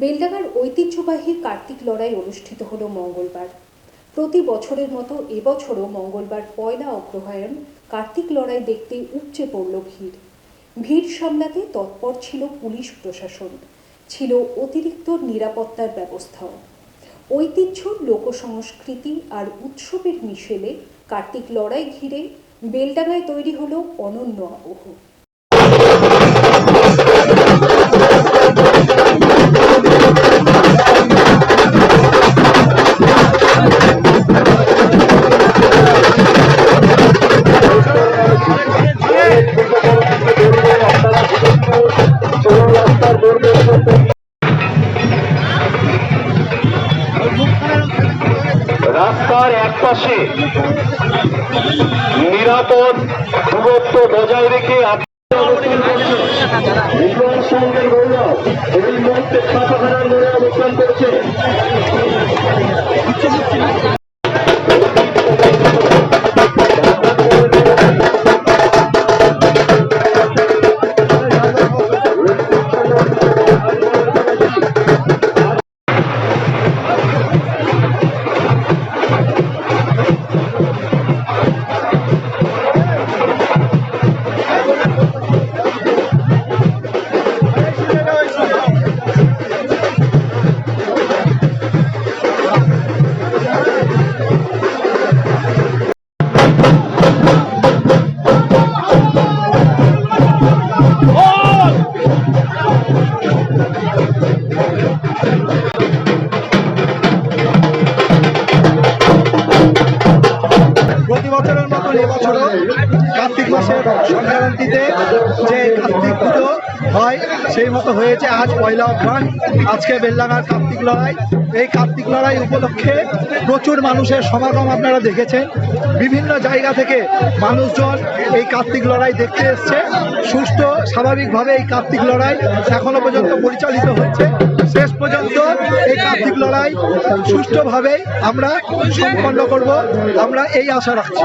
বেলডাঙ্গার ঐতিহ্যবাহী কার্তিক লড়াই অনুষ্ঠিত হল মঙ্গলবার। প্রতি বছরের মতো এবছরও মঙ্গলবার পয়লা অগ্রহায়ণ কার্তিক লড়াই দেখতে উপচে পড়ল ভিড়। ভিড় সামলাতে তৎপর ছিল পুলিশ প্রশাসন। ছিল অতিরিক্ত নিরাপত্তার ব্যবস্থাও। ঐতিহ্য, লোকসংস্কৃতি আর উৎসবের মিশেলে কার্তিক লড়াই ঘিরে বেলডাঙ্গায় তৈরি হলো অনন্য আবহ। একপাশে নিরাপদ দূরত্ব বজায় রেখে সঙ্গে গৌরব। এই মুহূর্তে ছাপাখানার মোড়ে অবস্থান করছে। এবছরও কার্তিক মাসের সংক্রান্তিতে যে হয়, সেই মতো হয়েছে আজ পয়লা অঘ্রাণ। আজকে বেলডাঙ্গার কার্তিক লড়াই। এই কার্তিক লড়াই উপলক্ষে প্রচুর মানুষের সমাগম আপনারা দেখেছেন। বিভিন্ন জায়গা থেকে মানুষজন এই কার্তিক লড়াই দেখতে এসছে। সুস্থ, স্বাভাবিকভাবে এই কার্তিক লড়াই এখনও পর্যন্ত পরিচালিত হচ্ছে শেষ পর্যন্ত এই কার্তিক লড়াই সুষ্ঠুভাবেই আমরা সম্পন্ন করব। আমরা এই আশা রাখছি।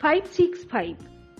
five six five